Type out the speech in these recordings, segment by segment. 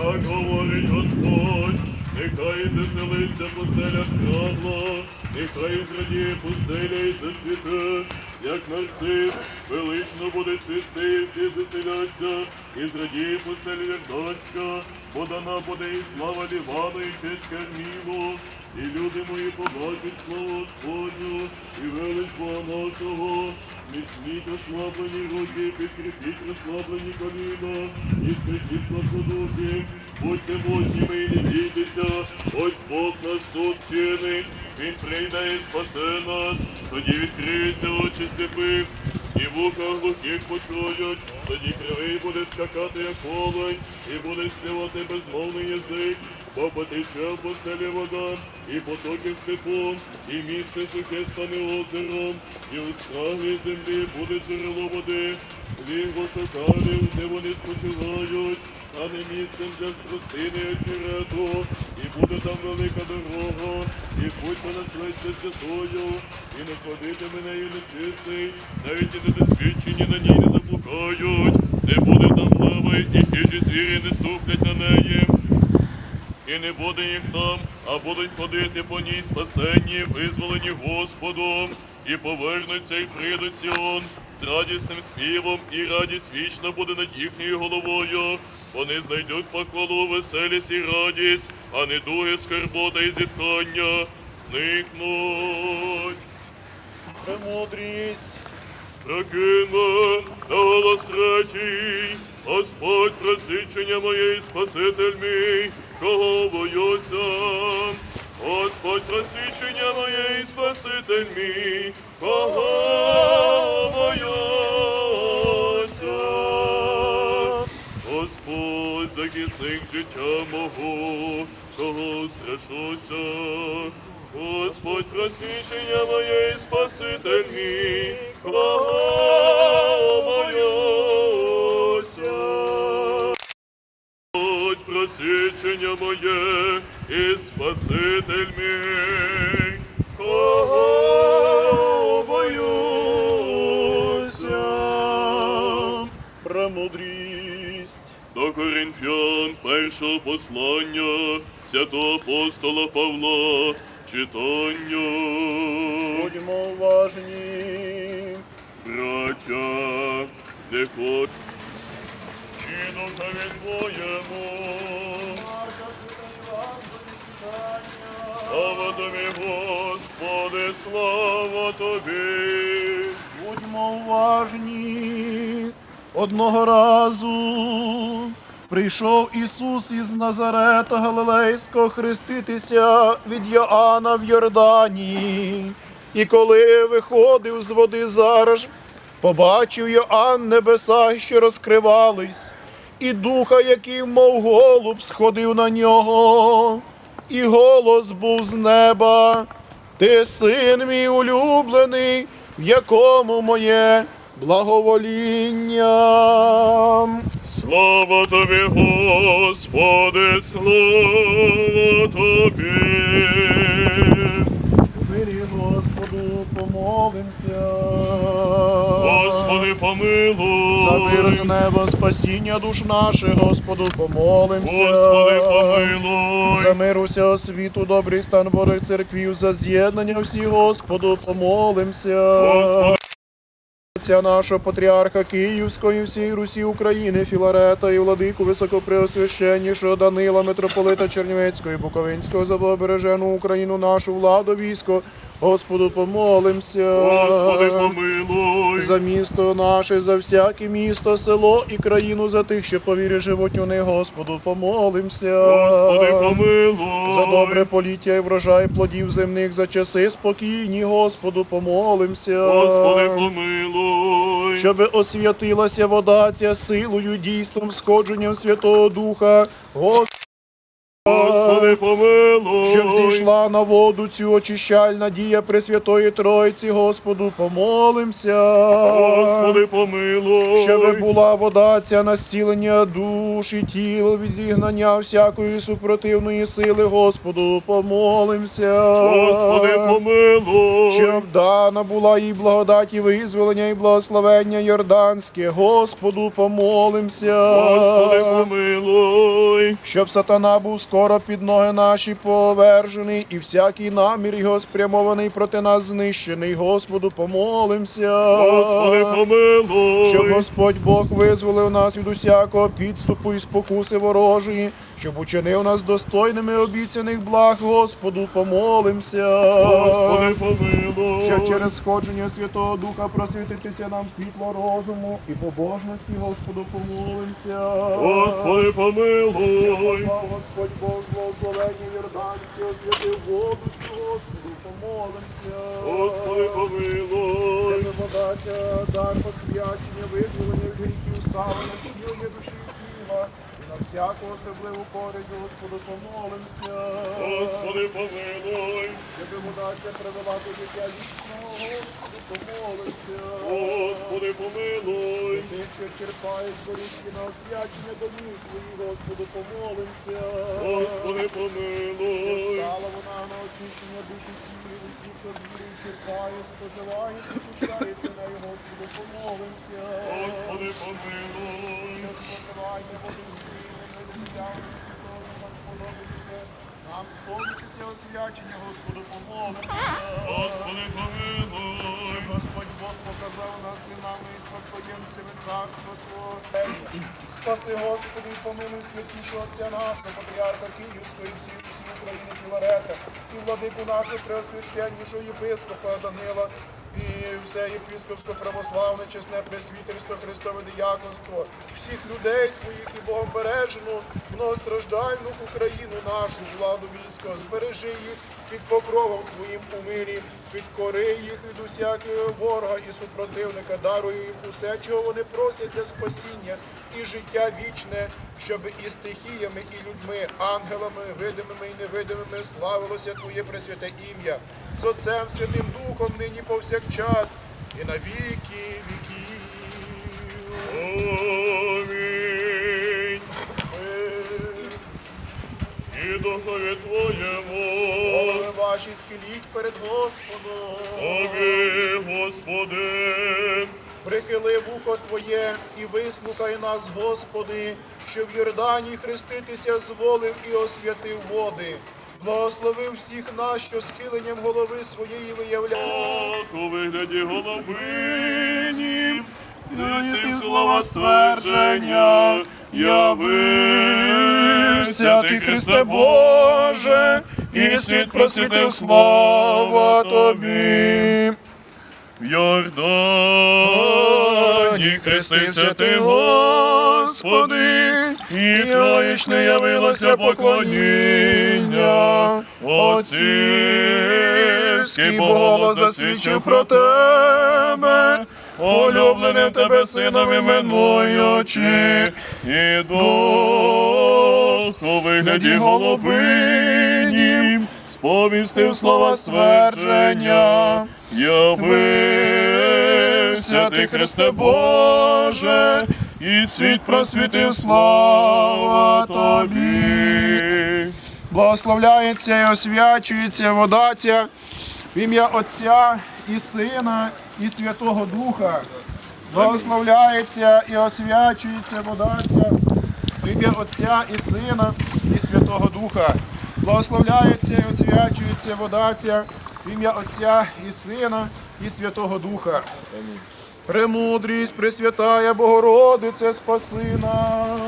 Так говорить Господь, нехай заселиться пустеля скрадла, нехай зрадіє пустеля і зацвіте, як нарцис, велично буде цвісти, всі заселяться, і зрадіє пустеля Верданська, бо дана буде і слава Лівана, і честь Кармілу, і люди мої побачать славу Господню, і велич Бога нашого, Міцніть ослаблені руки, підкріпіть розслаблені коліна, і святіть слабодухи, будьте мощними і не бійтеся, ось Бог наш суд чинить, Він прийде і спасе нас, тоді відкриються очі сліпих, і вуха глухих почують, тоді кривий буде скакати, як полонь, і буде співати безмовний язик, бо потече в постелі вода, і потоки в степу, і місце сухе стане озером, і у скраві землі буде джерело води, Лігу шакалів, де вони спочивають, стане місцем для спростини очерету, і буде там велика дорога, і путь понесеться святою, і не ходитиме нею нечистий, навіть і недосвідчені на ній не заблукають, не буде там лави, і хижі звірі не ступлять на неї. І не буде їх там, а будуть ходити по ній спасенні, визволені Господом, і повернуться і прийдуть Сіон з радісним співом, і радість вічна буде над їхньою головою. Вони знайдуть поколу, веселість і радість, а не дуги, скарбота і зітхання зникнуть. Премудрість, Прокине на голос третій, Господь просвідчення моє і Спаситель мій, кого боюся. Господь просвідчення моє і Спаситель мій, кого боюся. Господь захисник життя мого, кого страшуся. Господь просвічення моє і Спаситель мій, кого боюся. Господь просвічення моє і Спаситель мій, кого боюся. премудрість, До Коринфян першого послання святого апостола Павла читання. будьмо уважні, Браття, не хоч чи духа від твоєму. Слава тобі, Господи, слава тобі. будьмо уважні. Одного разу прийшов Ісус із Назарета Галилейського хреститися від Йоанна в Йордані. І коли виходив з води зараз, побачив Йоанн небеса, що розкривались, і духа, який, мов голуб, сходив на нього, і голос був з неба. Ти син мій улюблений, в якому моє благовоління. Слава тобі, Господи, слава тобі. Мир з неба, спасіння душ наших, Господу помолимся. Господи, помилуй. За мир усього світу, добрий стан Божих церквів, за з'єднання всіх, Господу помолимся. Господи. Отця нашого патріарха Київського і всієї Русі України, Філарета і владику високопреосвященнішого Данила, митрополита Чернівецького і Буковинського, за благобережену Україну, нашу владу, військо, Господу помолимся. Господи, помилуй. За місто наше, за всяке місто, село і країну, за тих, що по вірі живуть у них, Господу помолимся. Господи, помилуй. За добре поліття і врожай плодів земних, за часи спокійні, Господу помолимся. Господи, помилуй. Щоби освятилася вода ця силою, дійством, сходженням Святого Духа, Господи, Господи, помилуй. Щоб на воду цю очищальна дія Пресвятої Тройці, Господу, помолимся. Господи, помилуй. Щоби була вода ця на зцілення душ і тіл, відігнання всякої супротивної сили, Господу, помолимся. Господи, помилуй. Щоб дана була і благодать, і визволення, і благословення Йорданське, Господу, помолимся. Господи, помилуй. Щоб сатана був скоро під ноги наші повержений, і всякий намір його спрямований проти нас знищений, Господу, помолимся. Господи, помилуй. Щоб Господь Бог визволив нас від усякого підступу і спокуси ворожої, щоб учинив нас достойними обіцяних благ, Господу, помолимся. Господи, помилуй. Щоб через сходження Святого Духа просвітитися нам світло розуму і побожності, Господу, помолимся. Господи, помилуй. Слава Господь Бог, благословення Йорданське, освятив воду, Господу, помолимся. Господи, помилуй. Тебе подача, дар посвячення, визволення гріхів, ставлення, зцілення душі і тіла, і на всяку особливу користь, Господу, помолимся. Господи, помилуй. Тебе подача привела до життя вічного, помолимся. Господи, помилуй. Ти, що черпаєш горішки на освячення домів своїх, Господу, помолимся. Господи, помилуй. Стала вона на очищення душі тілі, усі, хто вірить, черпає, споживає, очищається нею, Господу, помолимся. Господи, помилуй. Що споживання води звільнення, людям, хто нас подобається, нам сповнитися освячення, Господу, помолимся. Господи, помилуй. Господь Бог показав нас синами і спадкоємцями царства свого. Спаси, Господи, і помилуй святішого отця нашого, патріарха Київського і всі, всі України Філарета, і владику нашого преосвященнішого єпископа Данила, і все єпископсько православне, чесне пресвітерство, Христове діяконство, всіх людей твоїх і Богобережну, многостраждальну Україну нашу, владу військо, збережи їх під покровом Твоїм у мирі, підкори їх від усякого ворога і супротивника, даруй їм усе, чого вони просять для спасіння і життя вічне, щоб і стихіями, і людьми, ангелами, видимими і невидимими славилося Твоє пресвяте ім'я, з Отцем Святим Духом нині повсякчас і на віки віків. Амінь. І духові Твоєму. Голови ваші скеліть перед Господом. Амінь, Господи. Прихили вухо Твоє і вислухай нас, Господи, що в Йордані хреститися зволив і освятив води. Благослови всіх нас, що схиленням голови своєї виявляє. У вигляді головині, Здійснив слова ствердження, явився ти, Христе Боже, і світ просвітив слава Тобі. В Йордані хрестився ти, Господи, і троїчне явилося поклоніння. Отцівський Бог засвідчив про тебе, улюбленим тебе сином іменуючи, і дух у вигляді голубині сповістив слова ствердження. Явився ти, Христе Боже, і світ просвітив слава Тобі. Благословляється і освячується вода ця в ім'я Отця і Сина і Святого Духа. Благословляється і освячується вода ця в ім'я Отця і Сина і Святого Духа. Благословляється і освячується вода ця в ім'я Отця і Сина і Святого Духа. Премудрість, Пресвятая Богородице, спаси нас.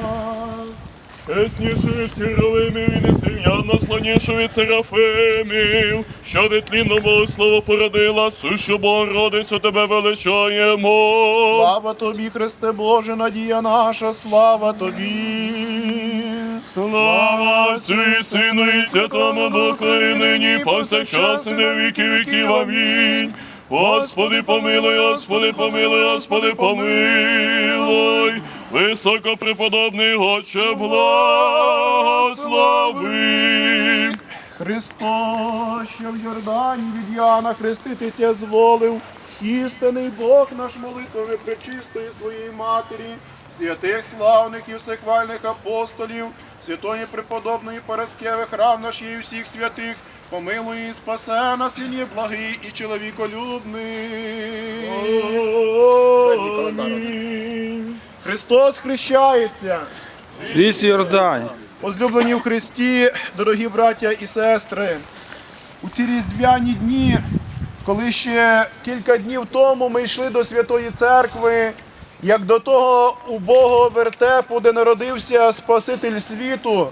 Чесніший від херовимів і незрівняно славніший від серафимів, що нетлінному слово породила, сущу Богородицю тебе величаємо. Слава тобі, Христе Боже, надія наша, слава тобі. Слава Отцю і Сину і Святому Духу, і нині повсякчас і на віки віків. Амінь. Господи, помилуй, Господи, помилуй, Господи, помилуй. Високопреподобний Отче, благослови. Христос, що в Йордані від Яна хреститися зволив, істинний Бог наш молитвами пречистої своєї матері, святих славних і всехвальних апостолів, святої преподобної Параскеви, храм наш і всіх святих, помилуй і спасе нас, він є благий і чоловіколюбний. Амінь. Христос хрещається. Ріс Йордань. Возлюблені в Христі, дорогі браття і сестри, у ці різдвяні дні, коли ще кілька днів тому ми йшли до Святої Церкви, як до того убогого вертепу, де народився Спаситель світу,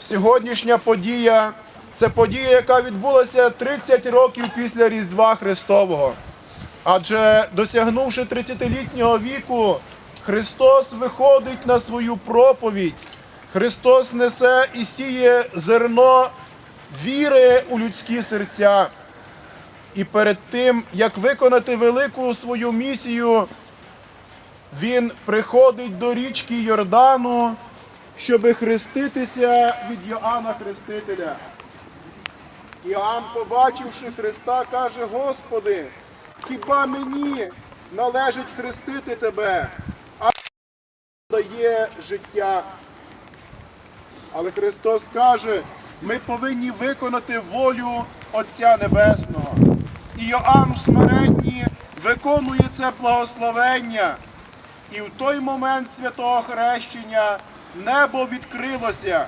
сьогоднішня подія це подія, яка відбулася 30 років після Різдва Христового. Адже досягнувши 30-літнього віку, Христос виходить на свою проповідь. Христос несе і сіє зерно віри у людські серця. І перед тим, як виконати велику свою місію, Він приходить до річки Йордану, щоби хреститися від Йоанна Хрестителя. Іоанн, побачивши Христа, каже: Господи, хіба мені належить хрестити тебе, а дає життя. Але Христос каже, ми повинні виконати волю Отця Небесного. І Йоанн у смиренні виконує це благословення. І в той момент святого хрещення небо відкрилося,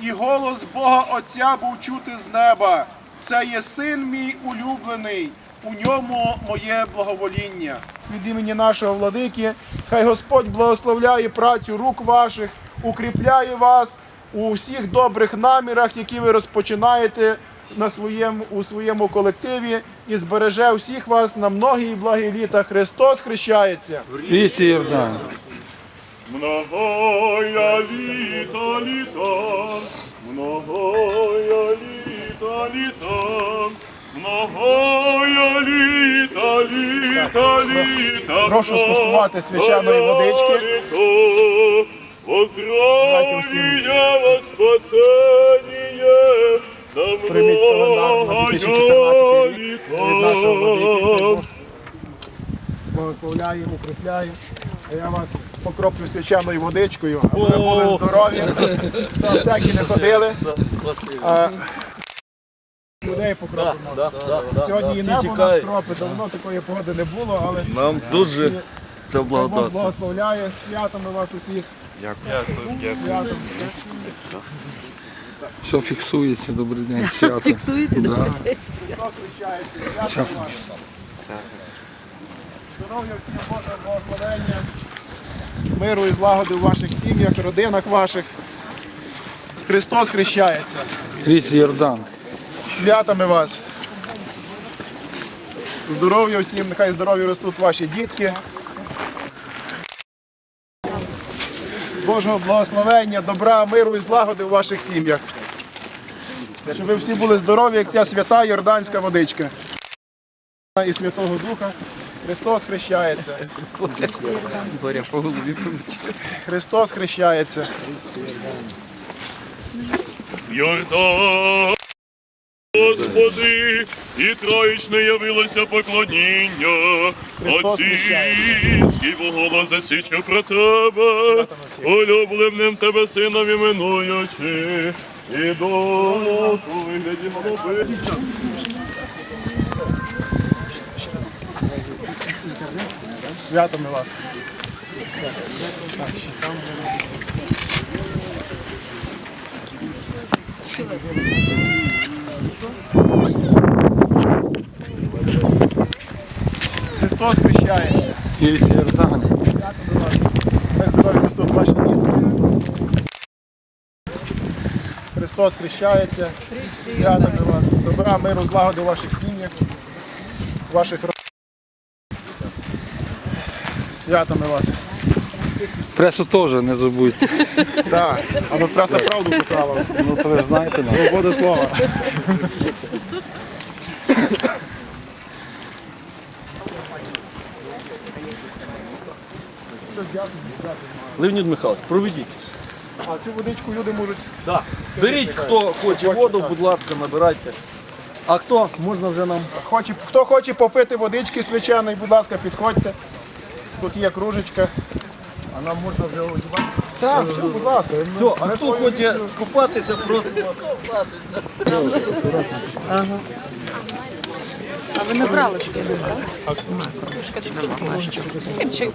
і голос Бога Отця був чути з неба. Це є син мій улюблений, у ньому моє благовоління. Від імені нашого владики, хай Господь благословляє працю рук ваших, укріпляє вас у всіх добрих намірах, які ви розпочинаєте на своєму, у своєму колективі, і збереже всіх вас на многі і благі літа. Христос хрещається. Ріс Йордань. Многая літа літа, многая літа літа, многая літа літа літа. Прошу скуштувати свячаної водички. Поздравлення вас спасеніє, на Прийміть календар на 2014 рік від нашого владики. Благословляє, укріпляє. А я вас покроплю свячаною водичкою, аби ви були здорові, до аптеки не ходили. А, Людей покропимо. Сьогодні і небо у нас кропи, давно такої погоди не було, але Нам дуже це благодатно. благословляє святами вас усіх. Святом. Все фіксується, добрий день, свято. Фіксуєте? Да. Христос хрещається. Здоров'я всім Божого благословення. Миру і злагоди у ваших сім'ях, родинах ваших. Христос хрещається. Ріс Йордан. Святами вас. Здоров'я всім, нехай здорові ростуть ваші дітки. Божого благословення, добра, миру і злагоди у ваших сім'ях. Щоб ви всі були здорові, як ця свята йорданська водичка. І Святого Духа. Христос хрещається. Христос хрещається. Йордан, Господи, і троїчне явилося поклоніння. Отцівський воголос засічу про тебе, улюбленим тебе сином іменуючи, і долу вигляді голуби. Святами вас. Христос хрещається. Вас. Хай здорові ростуть ваші. Христос хрещається. Святами вас. Добра, миру, злагоди ваших сім'ях, ваших родинах. Святами вас. Пресу теж не забудьте. Так, аби преса правду писала. Ну то ви ж знаєте нас. Свобода слова. Леонід Михайлович, проведіть. А цю водичку люди можуть. Так. Беріть, хто хоче воду, будь ласка, набирайте. А хто? Можна вже нам. Хоче, хто хоче попити водички свяченої, будь ласка, підходьте. Тут є кружечка. А нам можна вже одягати? Так, все, будь ласка. Все, а хто хоче скупатися, просимо. А ви набрали такі Кружка з цим чай.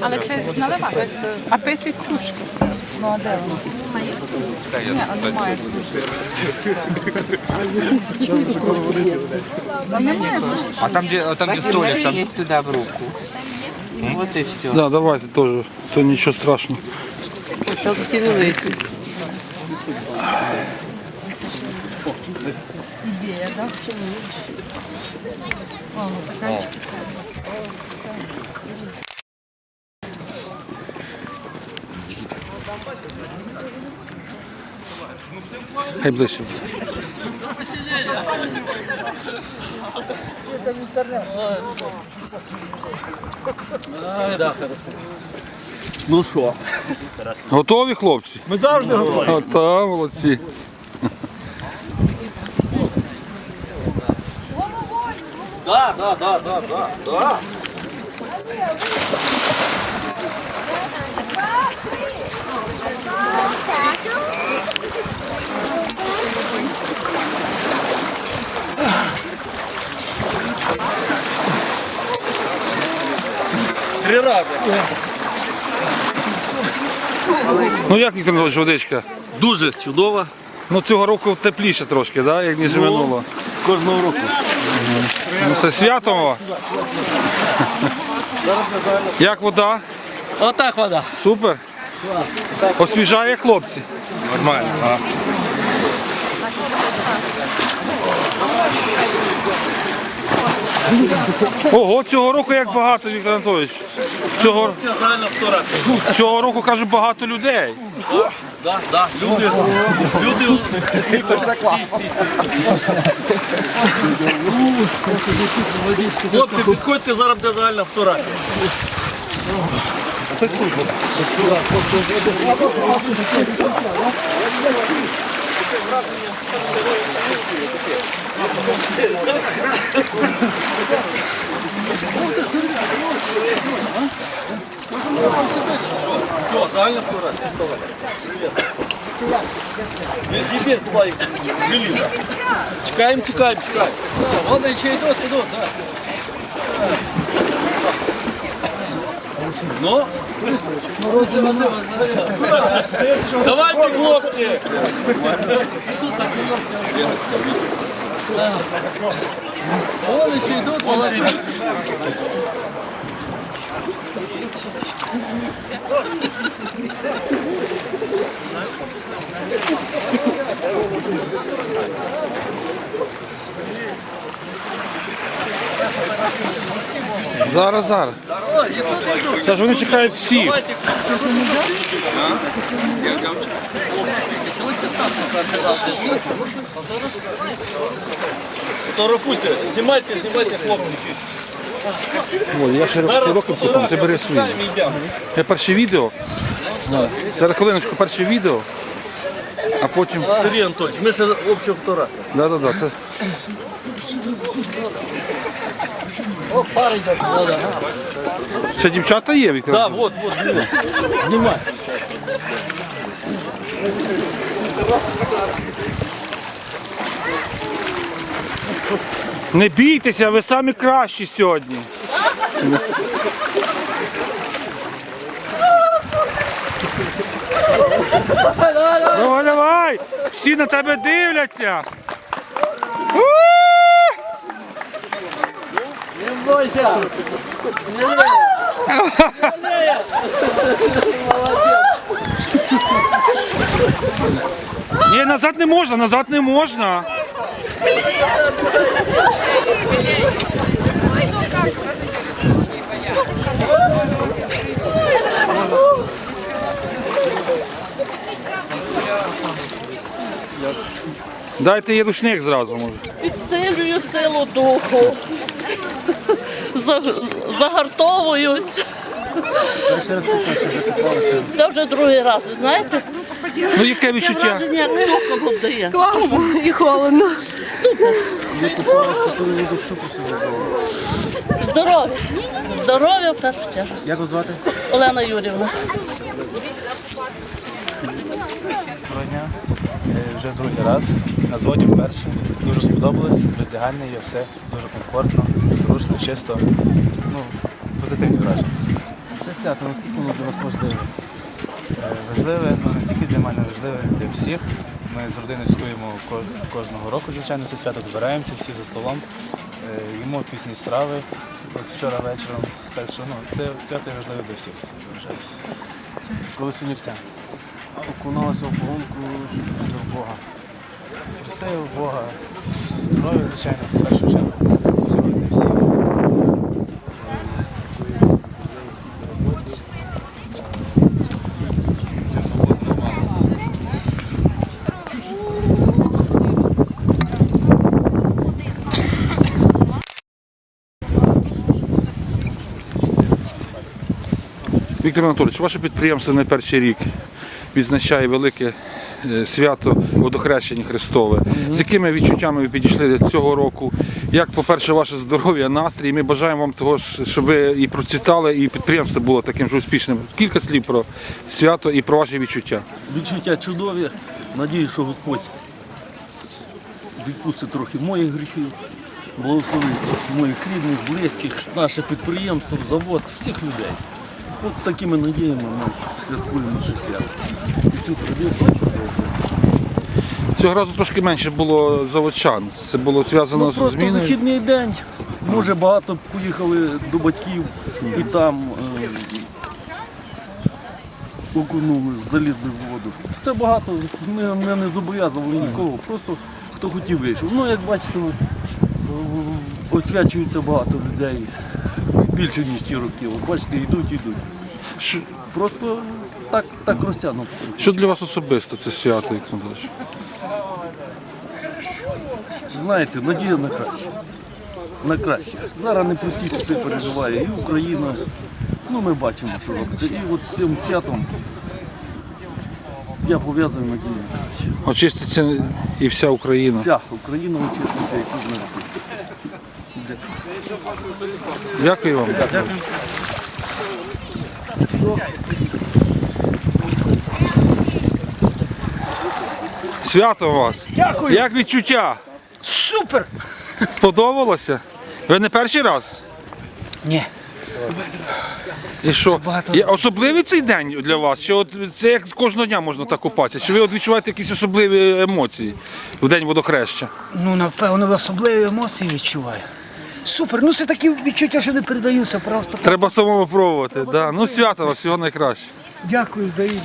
Але це наливати. А пити кружку. Ну а де вона? Ні, а немає А там, где, а там, где столик, там... есть сюда в руку. Вот и все. Да, давайте теж, то нічого страшного. Там такі великі. Хай ближче. Ну що? Готові, хлопці? Ми завжди готові. А, та, молодці. Так, так, так, так, так, так. Три рази. Ну як Віктор Анатолійович, водичка? Дуже чудово. Ну цього року тепліше трошки, да? як ніж минуло. Кожного року. Ну це свято у вас. Як вода? Отак вода. Супер. Освіжає хлопці. Нормально. А. Ого, цього року як багато, Віктор Анатолійович. Цього, Це цього року кажуть багато людей. Да, да. Люди, люди. Хлопці, підходьте, зараз буде загальна фотографія. Все, загальна фотографія. Привет. Тебе, Славик, железо. Чекаем, чекаем, чекаем. Вон еще идут, идут, да. Ну? Давайте, хлопці! Вон еще идут, идут. Зараз, зараз. Та ж вони чекають всіх. Фотографуйте, знімайте, знімайте, хлопці. Ой, я Зараз роки ти бери йдемо. Я перше відео. Зараз хвилиночку перше відео, а потім. Сергій Анатольович, ми ще общу фотографію. Да, да, да, це. Ще дівчата є, Віктор? Так, от, от, знімай. Знімай. Не бійтеся, ви самі кращі сьогодні. Давай, давай! Всі на тебе дивляться. Не бойся! Ні, назад не можна, назад не можна. Дайте їй рушник зразу, може. Підсилюю силу духу. За- Загартовуюсь. Це вже другий раз, ви знаєте? Ну яке Я відчуття? враження, як током обдає. Класно і холодно. Здоров'я. Здоров'я в першу чергу. Як вас звати? Олена Юрівна. Доброго дня. Е, Вже другий раз. На зводі вперше. Дуже сподобалось. Роздягальне є все дуже комфортно, зручно, чисто. Ну, позитивні враження. Це свято, наскільки воно для вас важливе? Е, Важливе, ну не тільки для мене, важливе для всіх. Ми з родиною святкуємо кожного року, звичайно, це свято збираємося всі за столом, е, їмо пісні страви, от вчора вечором. Так що ну, це свято є важливе для всіх. я вважаю. Коли університет окуналася в погонку до Бога. Просив Бога здоров'я, звичайно, в першу чергу. Всього для всіх. Віктор Анатолійович, ваше підприємство не перший рік відзначає велике е, свято водохрещення Христове. З якими відчуттями ви підійшли до цього року? Як, по-перше, ваше здоров'я, настрій? Ми бажаємо вам того, щоб ви і процвітали, і підприємство було таким же успішним. Кілька слів про свято і про ваші відчуття. Відчуття чудові. Надію, що Господь відпустить трохи моїх гріхів, благословить моїх рідних, близьких, наше підприємство, завод, всіх людей. От з такими надіями ми святкуємо це свято. І цю традицію продовжуємо. Цього разу трошки менше було заводчан. Це було зв'язано Ну, з зміною. вихідний день. Може багато поїхали до батьків і там е, окунули, залізли в воду. Це багато, ми, ми не зобов'язували нікого, просто хто хотів вийшов. Ну, як бачите, е, освячується багато людей більше, ніж ті роки. От бачите, йдуть, йдуть. Що, Просто так, так розтягнуто. що для вас особисто це свято, Віктор Анатолійович? Знаєте, надія на краще. На краще. Зараз непрості часи переживає і Україна. Ну, ми бачимо, що робиться. І от з цим святом я пов'язую надію на краще. Очиститься і вся Україна. Вся Україна очиститься і тут не Дякую вам. Свято у вас. Дякую. Як відчуття? Супер! Сподобалося? Ви не перший раз? Ні. І що? Є особливий цей день для вас? Чи от це як кожного дня можна так купатися? Чи ви от відчуваєте якісь особливі емоції в день водохреща? Ну, напевно, особливі емоції відчуваю. Супер, ну це такі відчуття, що не передаються просто. Треба самому пробувати. Да. Ну свято, всього найкраще. Дякую за її.